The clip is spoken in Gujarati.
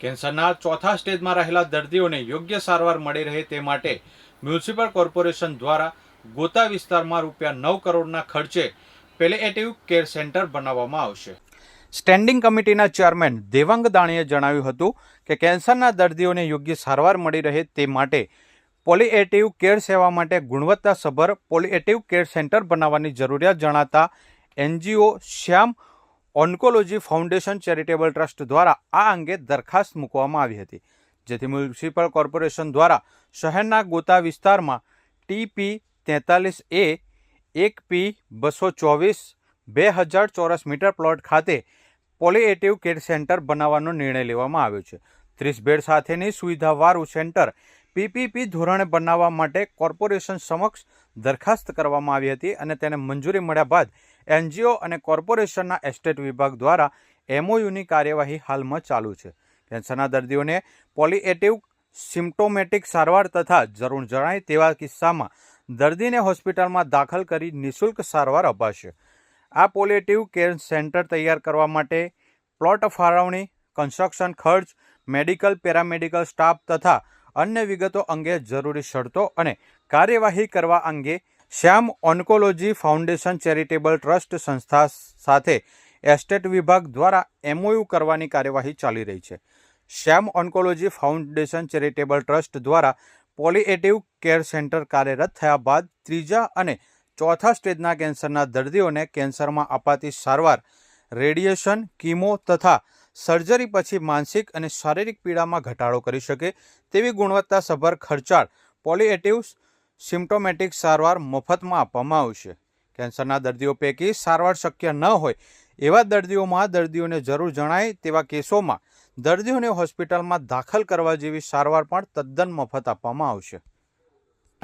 કેન્સરના ચોથા સ્ટેજમાં રહેલા દર્દીઓને યોગ્ય સારવાર મળી રહે તે માટે મ્યુનિસિપલ કોર્પોરેશન દ્વારા ગોતા વિસ્તારમાં રૂપિયા નવ કરોડના ખર્ચે પેલેએટિવ કેર સેન્ટર બનાવવામાં આવશે. સ્ટેન્ડિંગ કમિટીના ચેરમેન દેવાંગ દાણીએ જણાવ્યું હતું કે કેન્સરના દર્દીઓને યોગ્ય સારવાર મળી રહે તે માટે પોલિએટિવ કેર સેવા માટે ગુણવત્તાસભર પોલિએટિવ કેર સેન્ટર બનાવવાની જરૂરિયાત જણાતા NGO Shyam oncology foundation charitable trust દ્વારા આ અંગે દરખાસ્ત મૂકવામાં આવી હતી, જેથી મ્યુનિસિપલ કોર્પોરેશન દ્વારા શહેરના ગોતા વિસ્તારમાં ટીપી તેતાલીસ એ એક પી બસો ચોવીસ બે હજાર ચોરસ મીટર પ્લોટ ખાતે પોલિએટિવ કેર સેન્ટર બનાવવાનો નિર્ણય લેવામાં આવ્યો છે. ત્રીસ બેડ સાથેની સુવિધાવાળું સેન્ટર પીપીપી ધોરણે બનાવવા માટે કોર્પોરેશન સમક્ષ દરખાસ્ત કરવામાં આવી હતી અને તેને મંજૂરી મળ્યા બાદ એનજીઓ અને કોર્પોરેશનના એસ્ટેટ વિભાગ દ્વારા એમઓયુની કાર્યવાહી હાલમાં ચાલુ છે. કેન્સરના દર્દીઓને પોલિએટિવ સિમ્ટોમેટિક સારવાર તથા જરૂર જણાય તેવા કિસ્સામાં દર્દીને હોસ્પિટલમાં દાખલ કરી નિઃશુલ્ક સારવાર અપાશે. આ પોલિએટિવ કેર સેન્ટર તૈયાર કરવા માટે પ્લોટ ફાળવણી, કન્સ્ટ્રક્શન ખર્ચ, મેડિકલ, પેરામેડિકલ સ્ટાફ તથા અન્ય વિગતો અંગે જરૂરી શરતો અને કાર્યવાહી કરવા અંગે Shyam oncology foundation charitable trust સંસ્થા સાથે એસ્ટેટ વિભાગ દ્વારા એમઓયુ કરવાની કાર્યવાહી ચાલી રહી છે. Shyam oncology foundation charitable trust દ્વારા પોલિએટિવ કેર સેન્ટર કાર્યરત થયા બાદ ત્રીજા અને ચોથા સ્ટેજના કેન્સરના દર્દીઓને કેન્સરમાં અપાતી સારવાર, રેડિયેશન, કીમો તથા સર્જરી પછી માનસિક અને શારીરિક પીડામાં ઘટાડો કરી શકે તેવી ગુણવત્તાસભર ખર્ચાળ પોલિએટિવ્સ સિમ્ટોમેટિક સારવાર મફતમાં આપવામાં આવશે. કેન્સરના દર્દીઓ પૈકી સારવાર શક્ય ન હોય એવા દર્દીઓમાં દર્દીઓને જરૂર જણાય તેવા કેસોમાં દર્દીઓને હોસ્પિટલમાં દાખલ કરવા જેવી સારવાર પણ તદ્દન મફત આપવામાં આવશે.